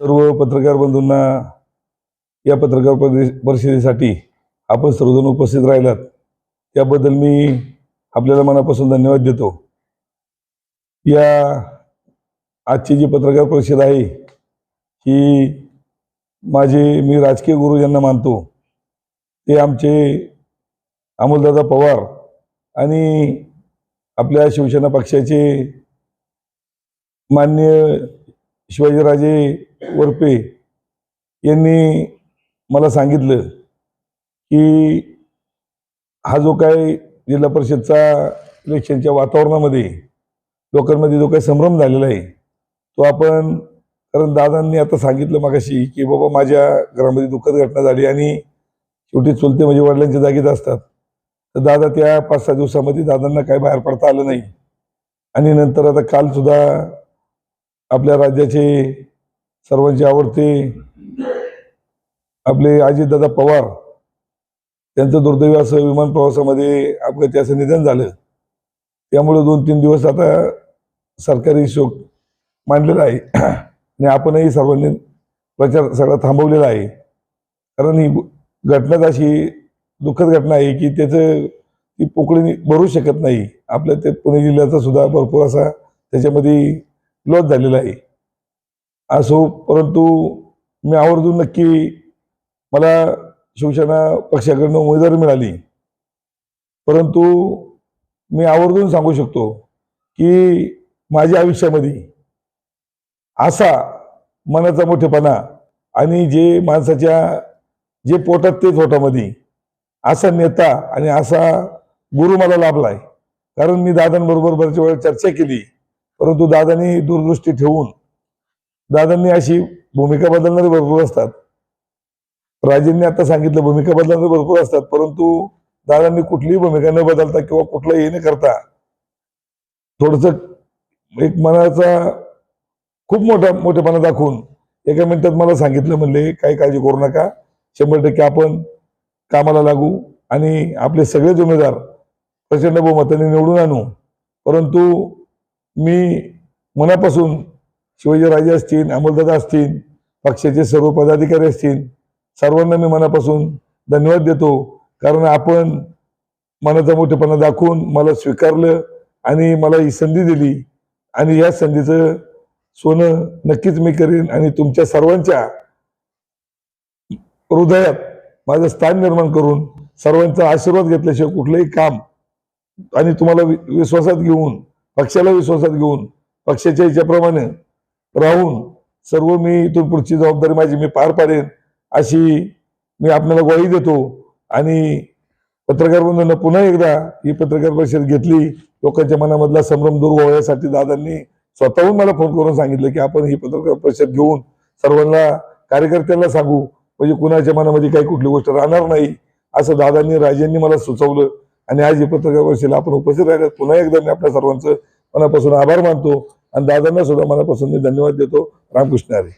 सर्व पत्रकार बंधूंना या पत्रकार परिषदेसाठी आपण सर्वजण उपस्थित राहिलात. त्याबद्दल मी आपल्याला मनापासून धन्यवाद देतो. या आजची जी पत्रकार परिषद आहे ही माझे मी राजकीय गुरु ज्यांना मानतो ते आमचे अमोलदादा पवार आणि आपल्या शिवसेना पक्षाचे मान्य शिवाजीराजे वरपे यांनी मला सांगितलं की हा जो काय जिल्हा परिषदचा इलेक्शनच्या वातावरणामध्ये लोकांमध्ये जो काही संभ्रम झालेला आहे तो आपण कारण दादांनी आता सांगितलं मागाशी की बाबा माझ्या घरामध्ये दुःखद घटना झाली आणि शेवटी चुलते म्हणजे वडिलांच्या जागेत असतात. तर दादा त्या पाच सहा दिवसामध्ये दादांना काही बाहेर पडता आलं नाही. आणि नंतर आता कालसुद्धा आपल्या राज्याचे सर्वांचे आवडते आपले अजितदादा पवार त्यांचं दुर्दैवी असं विमान प्रवासामध्ये अपघाती असं निधन झालं. त्यामुळे दोन तीन दिवस आता सरकारी शोक मांडलेला आहे. आणि आपणही सर्वांनी प्रचार सगळा थांबवलेला आहे. कारण ही घटनाच अशी दुःखद घटना आहे की त्याचं ती पोकळी भरू शकत नाही. आपल्या ते पुणे जिल्ह्याचा सुद्धा भरपूर असा त्याच्यामध्ये लॉस झालेला आहे. असो परंतु मी आवर्जून नक्की मला शिवसेना पक्षाकडनं उमेदवारी मिळाली. परंतु मी आवर्जून सांगू शकतो की माझ्या आयुष्यामध्ये असा मनाचा मोठेपणा आणि जे माणसाच्या जे पोटात ते पोटामध्ये असा नेता आणि असा गुरु मला लाभला आहे कारण मी दादांबरोबर बऱ्याच वेळा चर्चा केली. परंतु दादांनी दूरदृष्टी ठेवून दादांनी अशी भूमिका बदलणारे भरपूर असतात. राजेंनी आता सांगितलं भूमिका बदलणारे भरपूर असतात परंतु दादांनी कुठलीही भूमिका न बदलता किंवा कुठलंही हे न करता थोडस एक मनाचा खूप मोठा मोठेपणा दाखवून एका मिनिटात मला सांगितलं म्हणले काही काळजी करू नका शंभर टक्के आपण कामाला लागू आणि आपले सगळेच उमेदवार प्रचंड बहुमताने निवडून आणू. परंतु मी मनापासून शिवाजीराजे असतील अमोलदादा असतील पक्षाचे सर्व पदाधिकारी असतील सर्वांना मी मनापासून धन्यवाद देतो. कारण आपण मनाचा मोठेपणा दाखवून मला स्वीकारलं आणि मला ही संधी दिली आणि या संधीचं सोनं नक्कीच मी करीन आणि तुमच्या सर्वांच्या हृदयात माझं स्थान निर्माण करून सर्वांचा आशीर्वाद घेतल्याशिवाय कुठलंही काम आणि तुम्हाला वि- विश्वासात घेऊन पक्षाला विश्वासात घेऊन पक्षाच्या याच्याप्रमाणे राहून सर्व मी इथून पुढची जबाबदारी माझी मी पार पाडेन अशी मी आपल्याला ग्वाही देतो. आणि पत्रकार बंधूंना पुन्हा एकदा ही पत्रकार परिषद घेतली. लोकांच्या मनामधला संभ्रम दूर व्हावा दादांनी स्वतःहून मला फोन करून सांगितलं की आपण ही पत्रकार परिषद घेऊन सर्वांना कार्यकर्त्यांना सांगू. म्हणजे कुणाच्या मनामध्ये काही कुठली गोष्ट राहणार नाही असं दादांनी राजेंनी मला सुचवलं. आणि आज ही पत्रकार परिषदेला आपण उपस्थित राहिल्यात. पुन्हा एकदा मी आपल्या सर्वांचं मनापासून आभार मानतो आणि दादांना सुद्धा मनापासून मी धन्यवाद देतो. रामकृष्ण हरी.